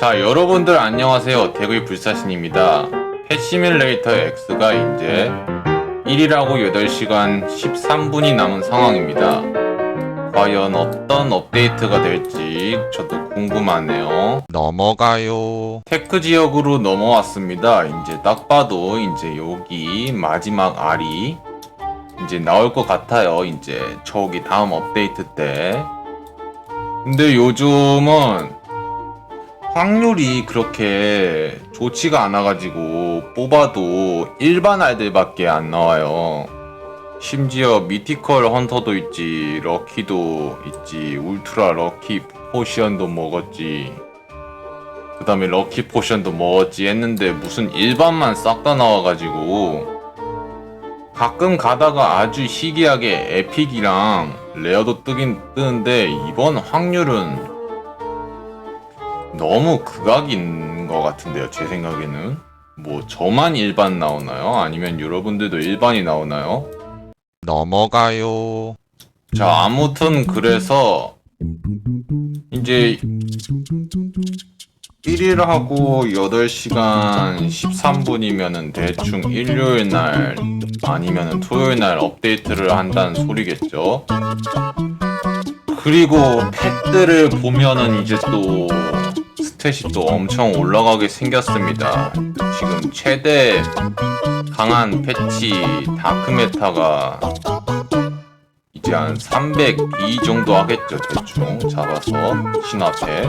자 여러분들 안녕하세요. 대구의 불사신입니다. 패시뮬레이터 X가 이제 1이라고 8시간 13분이 남은 상황입니다. 과연 어떤 업데이트가 될지 저도 궁금하네요. 넘어가요. 테크 지역으로 넘어왔습니다. 이제 딱 봐도 이제 여기 마지막 알이 이제 나올 것 같아요. 이제 저기 다음 업데이트 때. 근데 요즘은 확률이 그렇게 좋지가 않아가지고 뽑아도 일반 알들밖에 안 나와요. 심지어 미티컬 헌터도 있지, 럭키도 있지, 울트라 럭키 포션도 먹었지. 그 다음에 럭키 포션도 먹었지 했는데 무슨 일반만 싹 다 나와가지고 가끔 가다가 아주 희귀하게 에픽이랑 레어도 뜨긴 뜨는데 이번 확률은 너무 극악인 것 같은데요, 제 생각에는. 뭐, 저만 일반 나오나요? 아니면 여러분들도 일반이 나오나요? 넘어가요. 자, 아무튼 그래서 이제 1일하고 8시간 13분이면은 대충 일요일 날 아니면은 토요일 날 업데이트를 한다는 소리겠죠. 그리고 펫들을 보면은 이제 또 스탯이 또 엄청 올라가게 생겼습니다. 지금 최대 강한 패치 다크메타가 이제 한 302 정도 하겠죠 대충. 잡아서 신화패.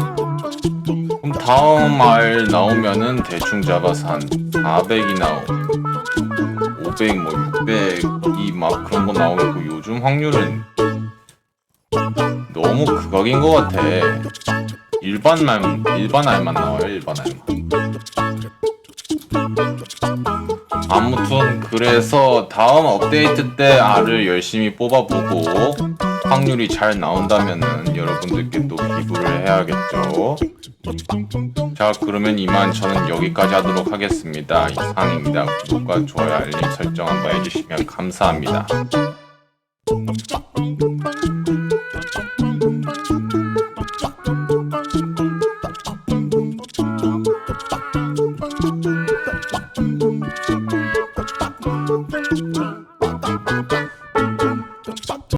그럼 다음 알 나오면은 대충 잡아서 한 400이 나오고 500, 뭐 600이 막 그런 거 나오고 요즘 확률은 너무 극악인 것 같아 일반 말 일반 알만 나와요 일반 알만 아무튼 그래서 다음 업데이트 때 알을 열심히 뽑아보고 확률이 잘 나온다면은 여러분들께 또 기부를 해야겠죠. 자 그러면 이만 저는 여기까지 하도록 하겠습니다. 이상입니다. 구독과 좋아요 알림 설정 한번 해주시면 감사합니다.